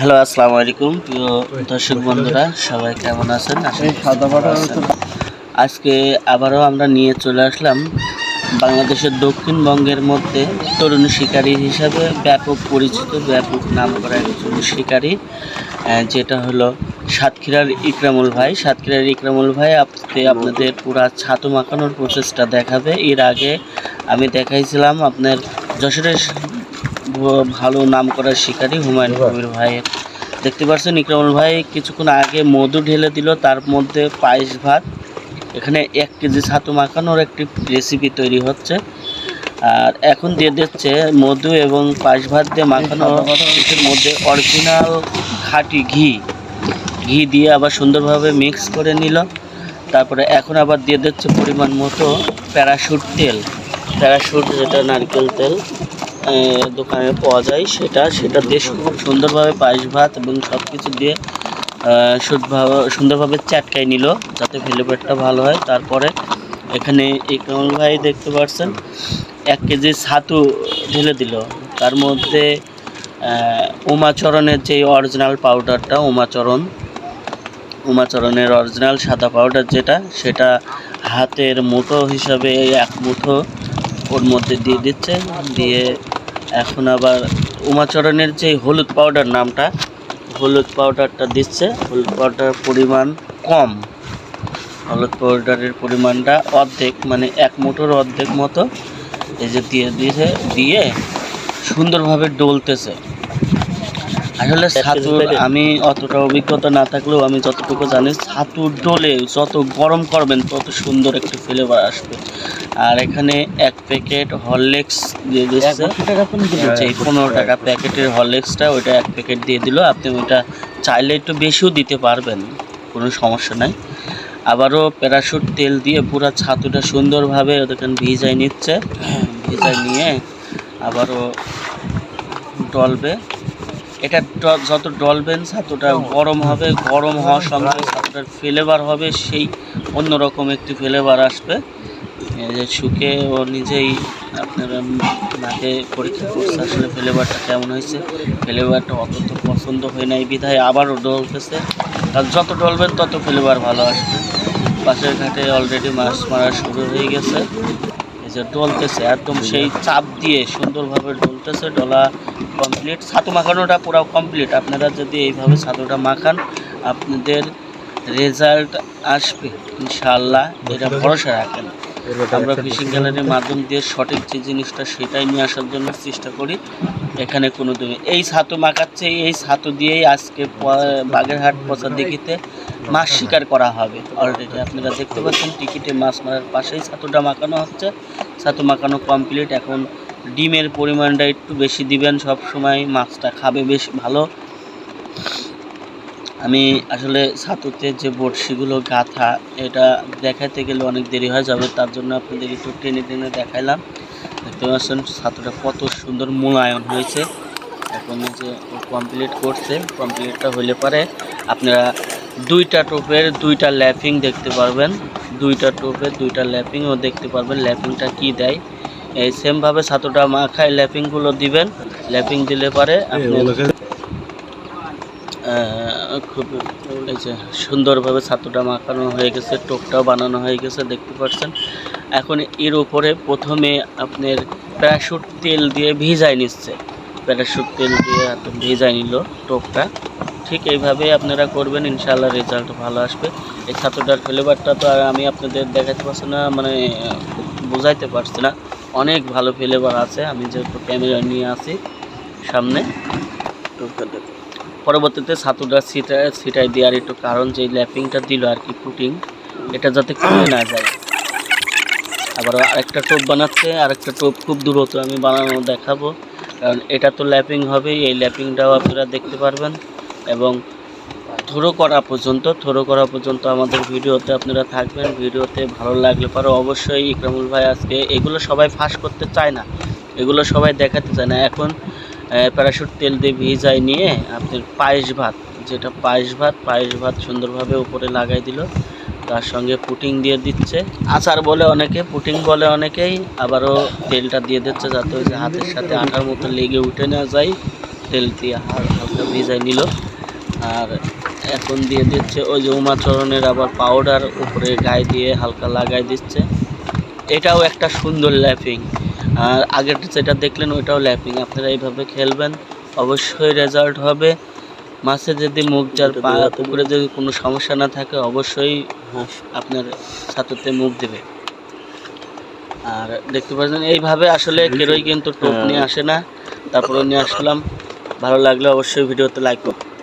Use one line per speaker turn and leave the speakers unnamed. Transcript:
Hello, আসসালামু আলাইকুম। প্রিয় দর্শক বন্ধুরা, সবাই কেমন আছেন। আজকে আবারও আমরা নিয়ে চলে আসলাম বাংলাদেশের দক্ষিণবঙ্গের মধ্যে তরুণ শিকারী হিসাবে ব্যাপক পরিচিত, ব্যাপক নাম করা একজন শিকারী যেটা হলো সাতক্ষীরার ইকরামুল ভাই। সাতক্ষীরার ইকরামুল ভাই, আজকে আপনাদের পুরা ছাতু মাখানোর প্রসেসটা দেখাবে। এর আগে আমি দেখাইছিলাম আপনার যশোরের ভালো নাম করা শিকারী হুমায়ুন কবির ভাইয়ের। দেখতে পাচ্ছেন ইকরামুল ভাই কিছুক্ষণ আগে মধু ঢেলে দিল তার মধ্যে পায়েস ভাত এখানে এক কেজি ছাতু মাখানোর একটি রেসিপি তৈরি হচ্ছে। আর এখন দিয়ে দিচ্ছে মধু এবং পায়েস ভাত দিয়ে মাখানো কিছুর মধ্যে অরিজিনাল খাঁটি ঘি। ঘি দিয়ে আবার সুন্দরভাবে মিক্স করে নিল। তারপরে এখন আবার দিয়ে দিচ্ছে পরিমাণ মতো প্যারাশুট তেল। প্যারাশুট যেটা নারকেল তেল। দোকানে পাওয়া যায় সেটা। সেটা দিয়ে খুব সুন্দরভাবে পায়েস ভাত এবং সব কিছু দিয়ে সুন্দরভাবে চাটকাই নিল যাতে ফ্লেভারটা ভালো হয়। তারপরে এখানে এই কমল ভাই দেখতে পাচ্ছেন এক কেজি ছাতু ঢেলে দিল। তার মধ্যে উমাচরণের যে অরিজিনাল পাউডারটা উমাচরণ, উমাচরণের অরিজিনাল সাদা পাউডার যেটা, সেটা হাতের মুঠো হিসাবে এক মুঠো ওর মধ্যে দিয়ে দিচ্ছে। দিয়ে এখন আবার উমাচরণের যে হলুদ পাউডার নামটা, হলুদ পাউডারটা দিচ্ছে, হলুদ পাউডার পরিমাণ কম। হলুদ পাউডারের পরিমাণটা অর্ধেক মানে এক মুঠোর অর্ধেক মতো এই যে দিয়ে দিয়েছে, দিয়ে সুন্দরভাবে ডলতেছে। আসলে ছাতুর আমি অতটা অভিজ্ঞতা না থাকলেও আমি যতটুকু জানি ছাতুর ডোলে যত গরম করবেন তত সুন্দর একটি ফ্লেভার আসবে। আর এখানে এক প্যাকেট হরলিক্স দিয়ে দিচ্ছে। পনেরো টাকা প্যাকেটের হরলিক্সটা ওইটা এক প্যাকেট দিয়ে দিল। আপনি ওইটা চাইলে একটু বেশিও দিতে পারবেন কোনো সমস্যা নাই। আবারও প্যারাশুট তেল দিয়ে পুরো ছাতুটা সুন্দরভাবে দেখেন ভিজাই নিচ্ছে। ভিজাই নিয়ে আবারও ডলবে। এটা যত ডলবেন ছাতুটা গরম হবে গরম হওয়ার সঙ্গে ছাতুটার ফ্লেভার হবে সেই অন্যরকম একটি ফ্লেভার আসবে। এই যে শুকে ও নিজেই আপনার নাকে পরীক্ষা করছে আসলে ফ্লেভারটা কেমন হয়েছে। ফ্লেভারটা অত তো পছন্দ হয় নাই বিধায় আবারও ডলতেছে আর যত ডলবেন তত ফ্লেভার ভালো আসবে। পাশের ঘাটে অলরেডি মাছ মারা শুরু হয়ে গেছে। যে ডলতেছে একদম সেই চাপ দিয়ে সুন্দরভাবে ডলতেছে ডলা কমপ্লিট ছাতু মাখানোটা পুরো কমপ্লিট আপনারা যদি এইভাবে ছাতুটা মাখান আপনাদের রেজাল্ট আসবে ইনশাআল্লাহ। এটা ভরসা রাখেন। আমরা ফিশিং গ্যালারির মাধ্যম দিয়ে সঠিক যে জিনিসটা সেটাই নিয়ে আসার জন্য চেষ্টা করি। এখানে কোনো তুমি এই ছাতু মাখাচ্ছে এই ছাতু দিয়েই আজকে বাগেরহাট পচার দিঘিতে মাছ শিকার করা হবে। অলরেডি আপনারা দেখতে পাচ্ছেন টিকিটে মাছ মারার পাশেই ছাতুটা মাখানো হচ্ছে। ছাতু মাখানো কমপ্লিট এখন ডিমের পরিমাণটা একটু বেশি দিবেন, সব সময় মাছটা খাবে বেশ ভালো। আমি আসলে ছাতুতে যে বড়শিগুলো গাঁথা, এটা দেখাতে গেলে অনেক দেরি হয়ে যাবে, তার জন্য আপনাদের একটু টেনে টেনে দেখাইলাম। দেখতে পাচ্ছেন, ছাতুটা কত সুন্দর মূলায়ন হয়েছে। এখন যে কমপ্লিট করছে কমপ্লিটটা হলে পরে আপনারা দুইটা টোপের দুইটা ল্যাপিং দেখতে পারবেন। দুইটা টোপের দুইটা ল্যাপিংও দেখতে পারবেন ল্যাপিংটা কি দেয়। এই সেমভাবে ছাতুটা মাখায় ল্যাপিংগুলো দিবেন। ল্যাপিং দিলে পরে আপনি খুব এই যে সুন্দরভাবে ছাতুটা মাখানো হয়ে গেছে টোপটাও বানানো হয়ে গেছে দেখতে পাচ্ছেন। এখন এর উপরে প্রথমে আপনার প্যারাশুট তেল দিয়ে ভিজায় নিচ্ছে। প্যারাশুট তেল দিয়ে এত ভিজাই নিল টোপটা। ঠিক এইভাবে আপনারা করবেন, ইনশাআল্লাহ রেজাল্ট ভালো আসবে। এই ছাতুটার ফ্লেভারটা তো আর আমি আপনাদের দেখাতে পারছি না মানে বোঝাইতে পারছি না। অনেক ভালো ফ্লেভার আছে, আমি যেহেতু ক্যামেরা নিয়ে আসি সামনে। পরবর্তীতে ছাতুটা ছিটা, ছিটাই দেওয়ার একটু কারণ, যে ল্যাপিংটা দিল আর কি পুটিং এটা যাতে কমে না যায়। আবার আরেকটা টোপ বানাচ্ছে, আরেকটা টোপ খুব দ্রুত আমি বানানো দেখাবো। কারণ এটা তো ল্যাপিং হবে এই ল্যাপিংটাও আপনারা দেখতে পারবেন। এবং থ্রো করা পর্যন্ত, থ্রো করা পর্যন্ত আমাদের ভিডিওতে আপনারা থাকবেন। ভিডিওতে ভালো লাগলে পরে অবশ্যই ইকরামুল ভাই আজকে এগুলো সবাই ফাঁস করতে চায় না। এগুলো সবাই দেখাতে চায় না। এখন প্যারাশুট তেল দিয়ে ভিজাই নিয়ে আপনার পায়েস ভাত, যেটা পায়েস ভাত পায়েস ভাত সুন্দরভাবে উপরে লাগাই দিল। তার সঙ্গে পুটিং দিয়ে দিচ্ছে। আচার বলে অনেকে, পুটিং বলে অনেকেই, আবারও তেলটা দিয়ে দিচ্ছে যাতে ওই যে হাতের সাথে আটার মতো লেগে উঠে না যায়। তেল দিয়ে হাল- হালকা ভিজাই নিল। আর এখন দিয়ে দিচ্ছে ওই যে উমাচরণের আবার পাউডার উপরে গায়ে দিয়ে হালকা লাগাই দিচ্ছে। এটাও একটা সুন্দর ল্যাপিং আর আগের যেটা দেখলেন ওইটাও ল্যাপিং আপনারা এইভাবে খেলবেন, অবশ্যই রেজাল্ট হবে। মাছে যদি মুখ যার পা পুকুরে যদি কোনো সমস্যা না থাকে অবশ্যই আপনার ছাতুতে মুখ দেবে। আর দেখতে পাচ্ছেন এইভাবে আসলে কেরোই কিন্তু টোপ নিয়ে আসে না। তারপরে নিয়ে আসলাম। ভালো লাগলে অবশ্যই ভিডিওতে লাইক করুন।